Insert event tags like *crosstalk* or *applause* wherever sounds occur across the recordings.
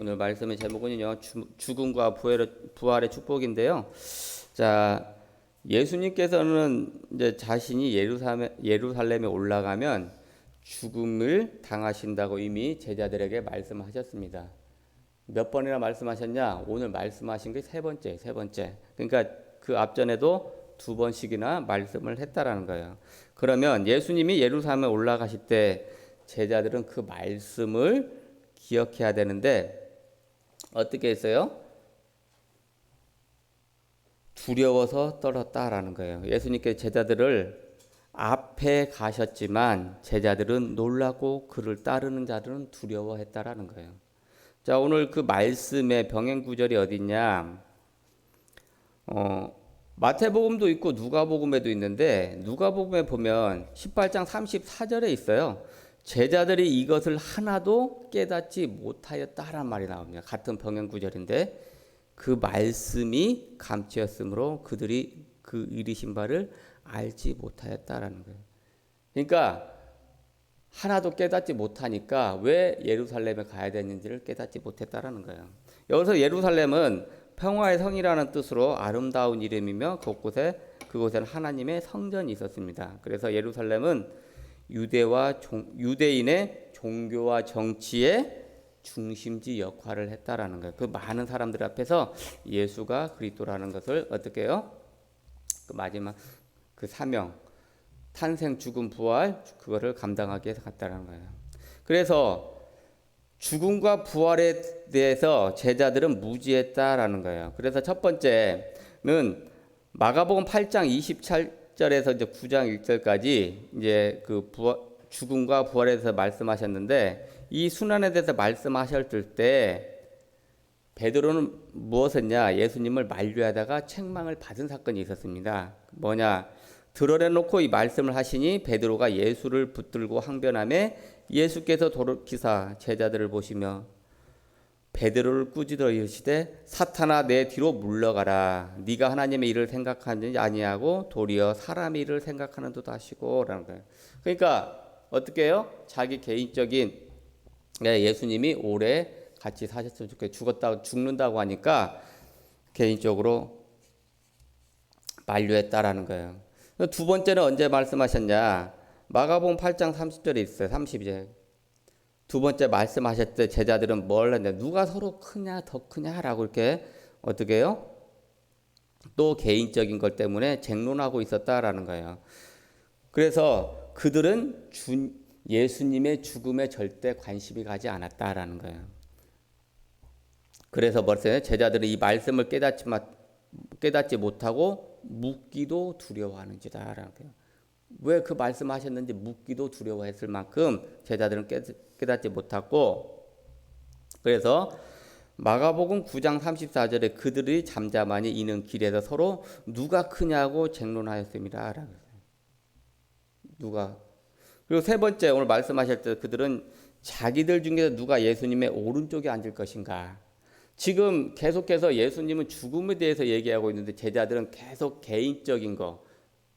오늘 말씀의 제목은요 주- 죽음과 부활의 축복인데요. 자 예수님께서는 이제 자신이 예루살렘, 예루살렘에 올라가면 죽음을 당하신다고 이미 제자들에게 말씀하셨습니다. 몇 번이나 말씀하셨냐? 오늘 말씀하신 게 세 번째, 세 번째. 그러니까 그 앞전에도 두 번씩이나 말씀을 했다라는 거예요. 그러면 예수님이 예루살렘에 올라가실 때 제자들은 그 말씀을 기억해야 되는데 어떻게 했어요? 두려워서 떨었다라는 거예요. 예수님께 제자들을 앞에 가셨지만 제자들은 놀라고 그를 따르는 자들은 두려워했다라는 거예요. 자, 오늘 그 말씀의 병행 구절이 어딨냐? 어, 마태복음도 있고 누가복음에도 있는데 누가복음에 보면 18장 34절에 있어요. 제자들이 이것을 하나도 깨닫지 못하였다란 말이 나옵니다. 같은 병행 구절인데 그 말씀이 감추었으므로 그들이 그 이르신 바를 알지 못하였다라는 거예요. 그러니까 하나도 깨닫지 못하니까 왜 예루살렘에 가야 되는지를 깨닫지 못했다라는 거예요. 여기서 예루살렘은 평화의 성이라는 뜻으로 아름다운 이름이며 곳곳에 그곳에는 하나님의 성전이 있었습니다. 그래서 예루살렘은 유대와 종, 유대인의 종교와 정치의 중심지 역할을 했다라는 거예요. 그 많은 사람들 앞에서 예수가 그리스도라는 것을 어떻게 해요? 그 마지막 그 사명 탄생 죽음 부활 그거를 감당하기 갔다는 거예요. 그래서 죽음과 부활에 대해서 제자들은 무지했다라는 거예요. 그래서 첫 번째는 마가복음 8장 27절에서 이제 9장 1절까지 이제 그 부활, 죽음과 부활에 대해서 말씀하셨는데 이 순환에 대해서 말씀하셨을 때 베드로는 무엇했냐? 예수님을 만류하다가 책망을 받은 사건이 있었습니다. 뭐냐? 드러내놓고 이 말씀을 하시니 베드로가 예수를 붙들고 항변함에 예수께서 돌이키사 제자들을 보시며 베드로를 꾸짖어 이르시되 사탄아 내 뒤로 물러가라 네가 하나님의 일을 생각하는지 아니하고 도리어 사람의 일을 생각하는 듯 하시고라는 거예요. 그러니까 어떻게 해요? 자기 개인적인 예, 예수님이 오래 같이 사셨으면 좋겠 죽었다 죽는다고 하니까 개인적으로 만류했다라는 거예요. 두 번째는 언제 말씀하셨냐? 마가복음 8장 30절에 있어요. 30절. 두 번째 말씀하셨을 때 제자들은 뭘 했냐? 누가 서로 크냐 더 크냐라고 이렇게 어떻게 해요? 또 개인적인 것 때문에 쟁론하고 있었다라는 거예요. 그래서 그들은 주, 예수님의 죽음에 절대 관심이 가지 않았다라는 거예요. 그래서 벌써 제자들은 이 말씀을 깨닫지, 깨닫지 못하고 묻기도 두려워하는지다라는 거예요. 왜 그 말씀하셨는지 묻기도 두려워했을 만큼 제자들은 깨닫지 못하고 그래서 마가복음 9장 34절에 그들이 잠잠하니 이는 길에서 서로 누가 크냐고 쟁론하였습니다. 누가 그리고 세 번째 오늘 말씀하실 때 그들은 자기들 중에서 누가 예수님의 오른쪽에 앉을 것인가. 지금 계속해서 예수님은 죽음에 대해서 얘기하고 있는데 제자들은 계속 개인적인 거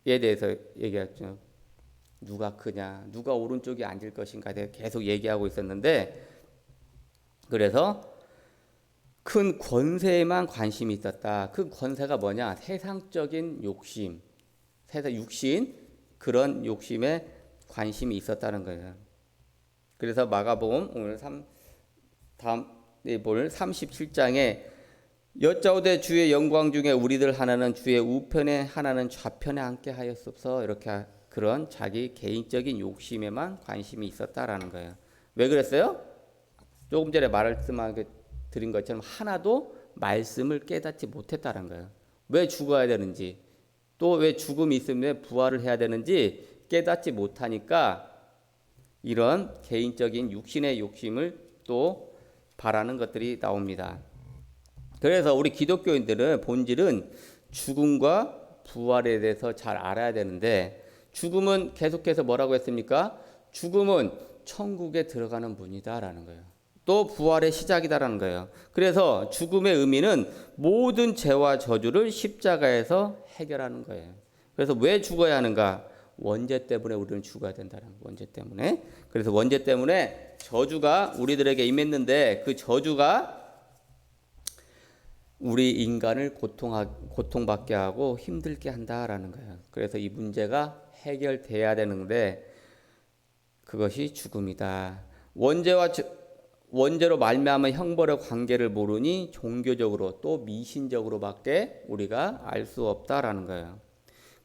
에 대해서 얘기했죠. 누가 크냐, 누가 오른쪽에 앉을 것인가에 대해 계속 얘기하고 있었는데 그래서 큰 권세에만 관심이 있었다. 그 권세가 뭐냐? 세상적인 욕심, 세상 육신 그런 욕심에 관심이 있었다는 거예요. 그래서 마가복음 오늘 3 다음 볼 37장에 여짜오되 주의 영광 중에 우리들 하나는 주의 우편에 하나는 좌편에 앉게 하였옵소 이렇게 그런 자기 개인적인 욕심에만 관심이 있었다라는 거예요. 왜 그랬어요? 조금 전에 말씀하게 드린 것처럼 하나도 말씀을 깨닫지 못했다는 거예요. 왜 죽어야 되는지 또 왜 죽음이 있으면 부활을 해야 되는지 깨닫지 못하니까 이런 개인적인 육신의 욕심을 또 바라는 것들이 나옵니다. 그래서 우리 기독교인들은 본질은 죽음과 부활에 대해서 잘 알아야 되는데 죽음은 계속해서 뭐라고 했습니까? 죽음은 천국에 들어가는 문이다라는 거예요. 또 부활의 시작이다라는 거예요. 그래서 죽음의 의미는 모든 죄와 저주를 십자가에서 해결하는 거예요. 그래서 왜 죽어야 하는가? 원죄 때문에 우리는 죽어야 된다는 거예요. 원죄 때문에. 그래서 원죄 때문에 저주가 우리들에게 임했는데 그 저주가 우리 인간을 고통하, 고통받게 하고 힘들게 한다라는 거예요. 그래서 이 문제가 해결돼야 되는데 그것이 죽음이다. 원죄와 저- 원죄로 말미암은 형벌의 관계를 모르니 종교적으로 또 미신적으로밖에 우리가 알 수 없다라는 거예요.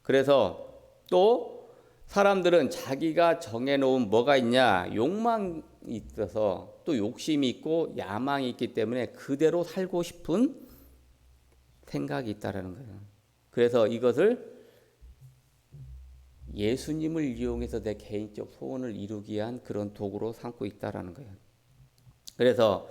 그래서 또 사람들은 자기가 정해놓은 뭐가 있냐 욕망이 있어서 또 욕심이 있고 야망이 있기 때문에 그대로 살고 싶은 생각이 있다라는 거예요. 그래서 이것을 예수님을 이용해서 내 개인적 소원을 이루기 위한 그런 도구로 삼고 있다라는 거예요. 그래서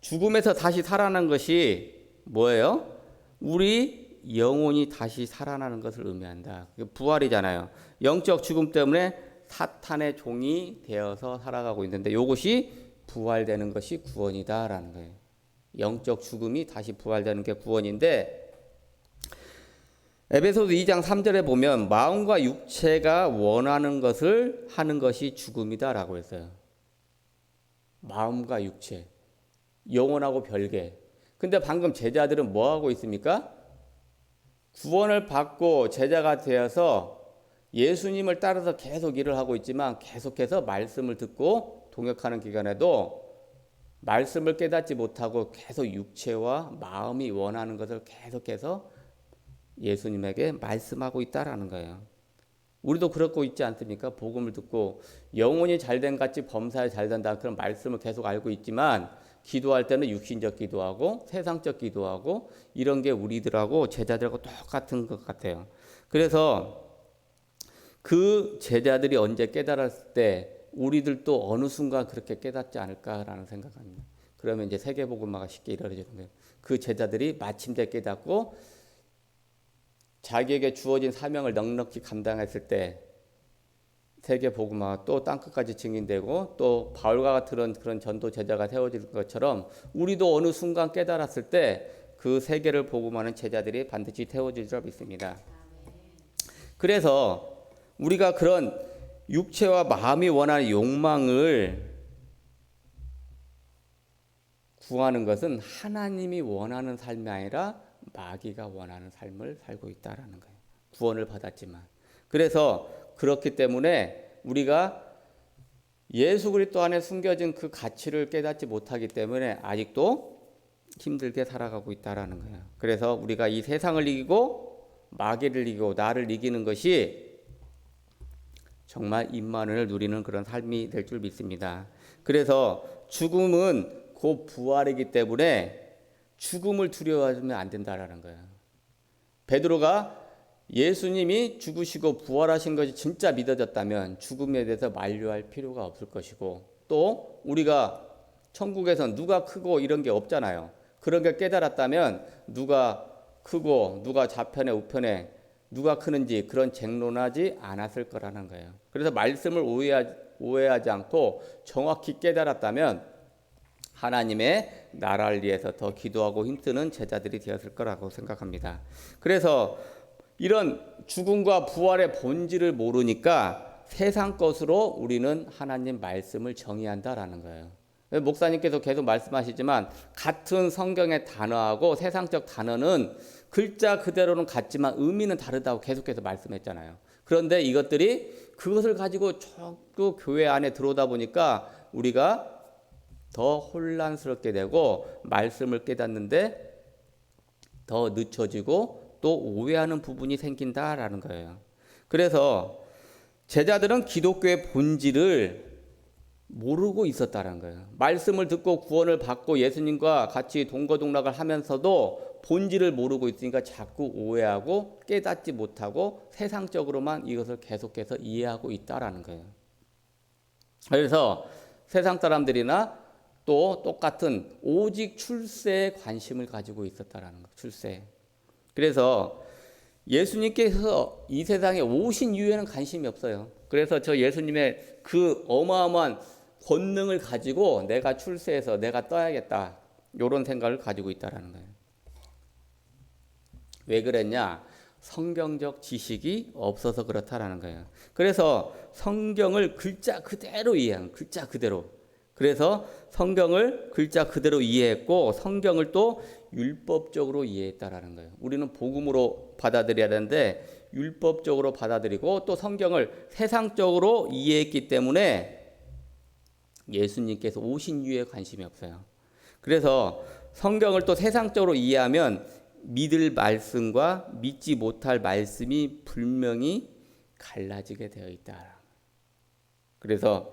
죽음에서 다시 살아난 것이 뭐예요? 우리 영혼이 다시 살아나는 것을 의미한다. 부활이잖아요. 영적 죽음 때문에 사탄의 종이 되어서 살아가고 있는데 이것이 부활되는 것이 구원이다라는 거예요. 영적 죽음이 다시 부활되는 게 구원인데 에베소서 2장 3절에 보면 마음과 육체가 원하는 것을 하는 것이 죽음이다라고 했어요. 마음과 육체, 영혼하고 별개. 근데 방금 제자들은 뭐 하고 있습니까? 구원을 받고 제자가 되어서 예수님을 따라서 계속 일을 하고 있지만 계속해서 말씀을 듣고 동역하는 기간에도 말씀을 깨닫지 못하고 계속 육체와 마음이 원하는 것을 계속해서 예수님에게 말씀하고 있다라는 거예요. 우리도 그렇고 있지 않습니까? 복음을 듣고 영혼이 잘된 같이 범사에 잘 된다 그런 말씀을 계속 알고 있지만 기도할 때는 육신적 기도하고 세상적 기도하고 이런 게 우리들하고 제자들하고 똑같은 것 같아요. 그래서 그 제자들이 언제 깨달았을 때 우리들도 어느 순간 그렇게 깨닫지 않을까라는 생각합니다. 그러면 이제 세계복음화가 쉽게 이루어지는 거예요. 그 제자들이 마침내 깨닫고 자기에게 주어진 사명을 넉넉히 감당했을 때 세계 복음화 또 땅끝까지 증인되고 또 바울과 같은 그런 전도 제자가 세워질 것처럼 우리도 어느 순간 깨달았을 때 그 세계를 복음하는 제자들이 반드시 세워질 줄 믿습니다. 그래서 우리가 그런 육체와 마음이 원하는 욕망을 구하는 것은 하나님이 원하는 삶이 아니라 마귀가 원하는 삶을 살고 있다라는 거예요. 구원을 받았지만. 그래서 그렇기 때문에 우리가 예수 그리스도 안에 숨겨진 그 가치를 깨닫지 못하기 때문에 아직도 힘들게 살아가고 있다라는 거예요. 그래서 우리가 이 세상을 이기고 마귀를 이기고 나를 이기는 것이 정말 임만을 누리는 그런 삶이 될 줄 믿습니다. 그래서 죽음은 곧 부활이기 때문에 죽음을 두려워하면 안 된다라는 거예요. 베드로가 예수님이 죽으시고 부활하신 것이 진짜 믿어졌다면 죽음에 대해서 만류할 필요가 없을 것이고 또 우리가 천국에선 누가 크고 이런 게 없잖아요. 그런 게 깨달았다면 누가 크고 누가 좌편에 우편에 누가 크는지 그런 쟁론하지 않았을 거라는 거예요. 그래서 말씀을 오해하지, 오해하지 않고 정확히 깨달았다면 하나님의 나라를 위해서 더 기도하고 힘쓰는 제자들이 되었을 거라고 생각합니다. 그래서 이런 죽음과 부활의 본질을 모르니까 세상 것으로 우리는 하나님 말씀을 정의한다라는 거예요. 목사님께서 계속 말씀하시지만 같은 성경의 단어하고 세상적 단어는 글자 그대로는 같지만 의미는 다르다고 계속해서 말씀했잖아요. 그런데 이것들이 그것을 가지고 자꾸 교회 안에 들어오다 보니까 우리가 더 혼란스럽게 되고 말씀을 깨닫는데 더 늦춰지고 또 오해하는 부분이 생긴다라는 거예요. 그래서 제자들은 기독교의 본질을 모르고 있었다는 거예요. 말씀을 듣고 구원을 받고 예수님과 같이 동거동락을 하면서도 본질을 모르고 있으니까 자꾸 오해하고 깨닫지 못하고 세상적으로만 이것을 계속해서 이해하고 있다라는 거예요. 그래서 세상 사람들이나 또 똑같은 오직 출세에 관심을 가지고 있었다라는 거. 출세. 그래서 예수님께서 이 세상에 오신 이후에는 관심이 없어요. 그래서 저 예수님의 그 어마어마한 권능을 가지고 내가 출세해서 내가 떠야겠다. 이런 생각을 가지고 있다라는 거예요. 왜 그랬냐? 성경적 지식이 없어서 그렇다라는 거예요. 그래서 성경을 글자 그대로 이해한 글자 그대로. 그래서 성경을 글자 그대로 이해했고 성경을 또 율법적으로 이해했다라는 거예요. 우리는 복음으로 받아들여야 되는데 율법적으로 받아들이고 또 성경을 세상적으로 이해했기 때문에 예수님께서 오신 이유에 관심이 없어요. 그래서 성경을 또 세상적으로 이해하면 믿을 말씀과 믿지 못할 말씀이 분명히 갈라지게 되어 있다. 그래서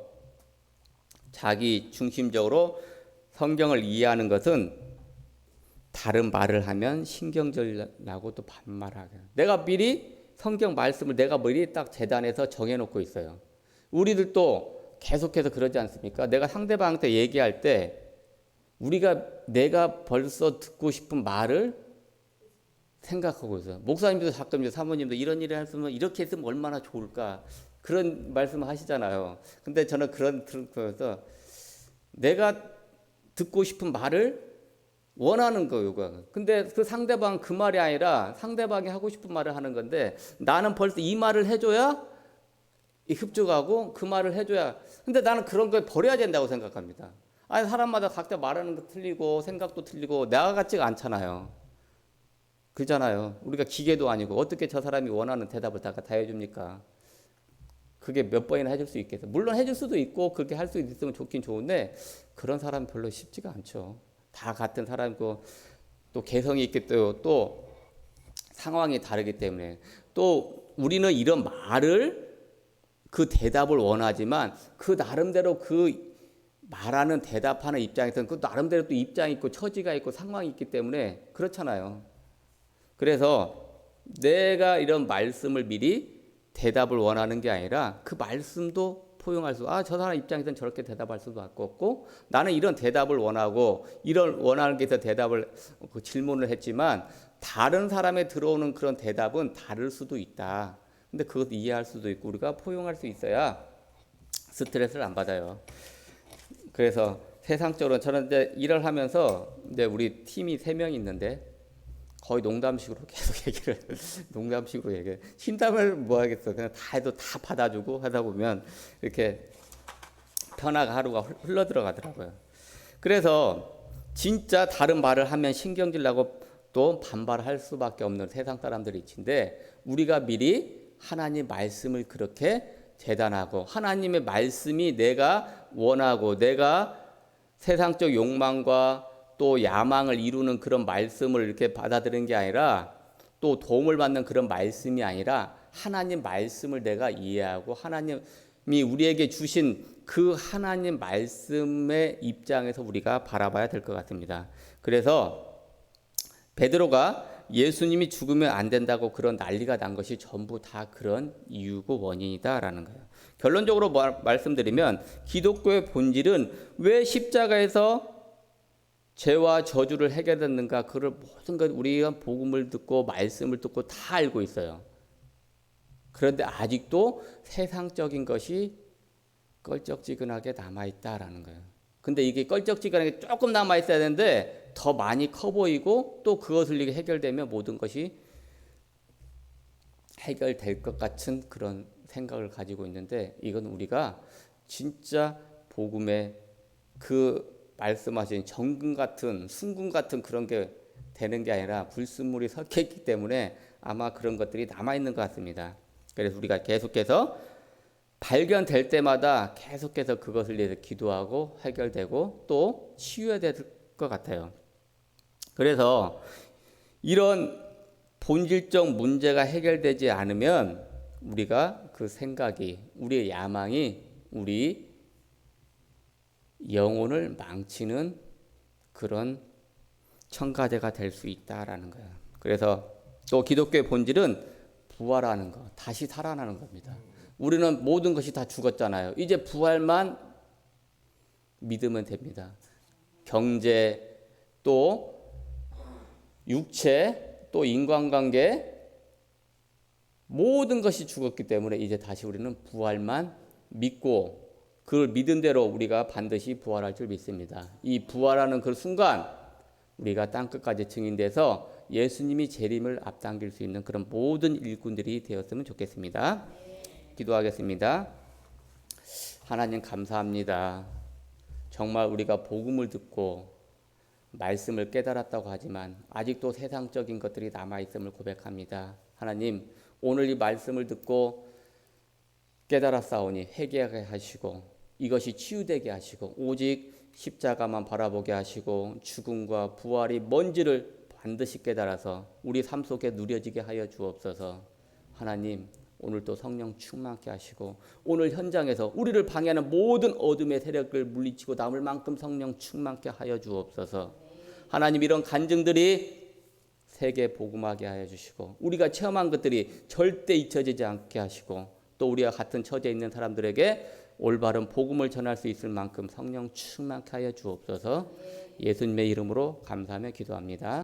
자기 중심적으로 성경을 이해하는 것은 다른 말을 하면 신경질 나고 또 반말하게. 내가 미리 성경 말씀을 내가 미리 딱 재단에서 정해놓고 있어요. 우리들도 계속해서 그러지 않습니까? 내가 상대방한테 얘기할 때 우리가 내가 벌써 듣고 싶은 말을 생각하고 있어요. 목사님도 가끔 이제 사모님도 이런 일을 했으면 이렇게 했으면 얼마나 좋을까 그런 말씀을 하시잖아요. 근데 저는 그런 들으면서 내가 듣고 싶은 말을 원하는 거예요. 근데 그 상대방 그 말이 아니라 상대방이 하고 싶은 말을 하는 건데 나는 벌써 이 말을 해줘야 흡족하고 그 말을 해줘야. 근데 나는 그런 걸 버려야 된다고 생각합니다. 아니 사람마다 각자 말하는 거 틀리고 생각도 틀리고 내가 같지가 않잖아요. 그잖아요. 우리가 기계도 아니고 어떻게 저 사람이 원하는 대답을 다, 다 해줍니까? 그게 몇 번이나 해줄 수 있겠어요. 물론 해줄 수도 있고 그렇게 할 수 있으면 좋긴 좋은데 그런 사람 별로 쉽지가 않죠. 다 같은 사람이고 또 개성이 때문에 또 상황이 다르기 때문에 또 우리는 이런 말을 그 대답을 원하지만 그 나름대로 그 말하는 대답하는 입장에서는 그 나름대로 또 입장이 있고 처지가 있고 상황이 있기 때문에 그렇잖아요. 그래서 내가 이런 말씀을 미리 대답을 원하는 게 아니라 그 말씀도 포용할 수, 아, 저 사람 입장에서는 저렇게 대답할 수도 없고, 나는 이런 대답을 원하고, 이런 원하는 게 있어 대답을, 그 질문을 했지만, 다른 사람에 들어오는 그런 대답은 다를 수도 있다. 근데 그것도 이해할 수도 있고, 우리가 포용할 수 있어야 스트레스를 안 받아요. 그래서 세상적으로 저는 이제 일을 하면서 이제 우리 팀이 세 명 있는데 거의 농담식으로 *laughs* 계속 얘기를 농담식으로 얘기해. 신담을 뭐 하겠어. 그냥 다 해도 다 받아주고 하다 보면 이렇게 편하가 하루가 흘러 들어가더라고요. 그래서 진짜 다른 말을 하면 신경질 나고 또 반발할 수밖에 없는 세상 사람들이 있는데 우리가 미리 하나님 말씀을 그렇게 재단하고 하나님의 말씀이 내가 원하고 내가 세상적 욕망과 또 야망을 이루는 그런 말씀을 이렇게 받아들이는 게 아니라 또 도움을 받는 그런 말씀이 아니라 하나님 말씀을 내가 이해하고 하나님이 우리에게 주신 그 하나님 말씀의 입장에서 우리가 바라봐야 될 것 같습니다. 그래서 베드로가 예수님이 죽으면 안 된다고 그런 난리가 난 것이 전부 다 그런 이유고 원인이다라는 거예요. 결론적으로 말씀드리면 기독교의 본질은 왜 십자가에서 죄와 저주를 해결했는가 그를 모든 것 우리가 복음을 듣고 말씀을 듣고 다 알고 있어요. 그런데 아직도 세상적인 것이 껄쩍지근하게 남아 있다라는 거예요. 근데 이게 껄쩍지근하게 조금 남아 있어야 되는데 더 많이 커 보이고 또 그것을 이게 해결되면 모든 것이 해결될 것 같은 그런 생각을 가지고 있는데 이건 우리가 진짜 복음의 그 말씀하신 정금 같은 순금 같은 그런 게 되는 게 아니라 불순물이 섞여 있기 때문에 아마 그런 것들이 남아 있는 것 같습니다. 그래서 우리가 계속해서 발견될 때마다 계속해서 그것을 위해서 기도하고 해결되고 또 치유해야 될 것 같아요. 그래서 이런 본질적 문제가 해결되지 않으면 우리가 그 생각이 우리의 야망이 우리 영혼을 망치는 그런 청가대가 될 수 있다라는 거예요. 그래서 또 기독교의 본질은 부활하는 거, 다시 살아나는 겁니다. 우리는 모든 것이 다 죽었잖아요. 이제 부활만 믿으면 됩니다. 경제, 또 육체, 또 인간관계, 모든 것이 죽었기 때문에 이제 다시 우리는 부활만 믿고 그걸 믿은 대로 우리가 반드시 부활할 줄 믿습니다. 이 부활하는 그 순간 우리가 땅 끝까지 증인돼서 예수님이 재림을 앞당길 수 있는 그런 모든 일꾼들이 되었으면 좋겠습니다. 기도하겠습니다. 하나님 감사합니다. 정말 우리가 복음을 듣고 말씀을 깨달았다고 하지만 아직도 세상적인 것들이 남아 있음을 고백합니다. 하나님, 오늘 이 말씀을 듣고 깨달았사오니 회개하게 하시고 이것이 치유되게 하시고 오직 십자가만 바라보게 하시고 죽음과 부활이 뭔지를 반드시 깨달아서 우리 삶 속에 누려지게 하여 주옵소서. 하나님, 오늘 또 성령 충만케 하시고 오늘 현장에서 우리를 방해하는 모든 어둠의 세력을 물리치고 남을 만큼 성령 충만케 하여 주옵소서. 하나님 이런 간증들이 세계 복음하게 하여 주시고 우리가 체험한 것들이 절대 잊혀지지 않게 하시고 또 우리와 같은 처지에 있는 사람들에게 올바른 복음을 전할 수 있을 만큼 성령 충만케 하여 주옵소서. 예수님의 이름으로 감사하며 기도합니다.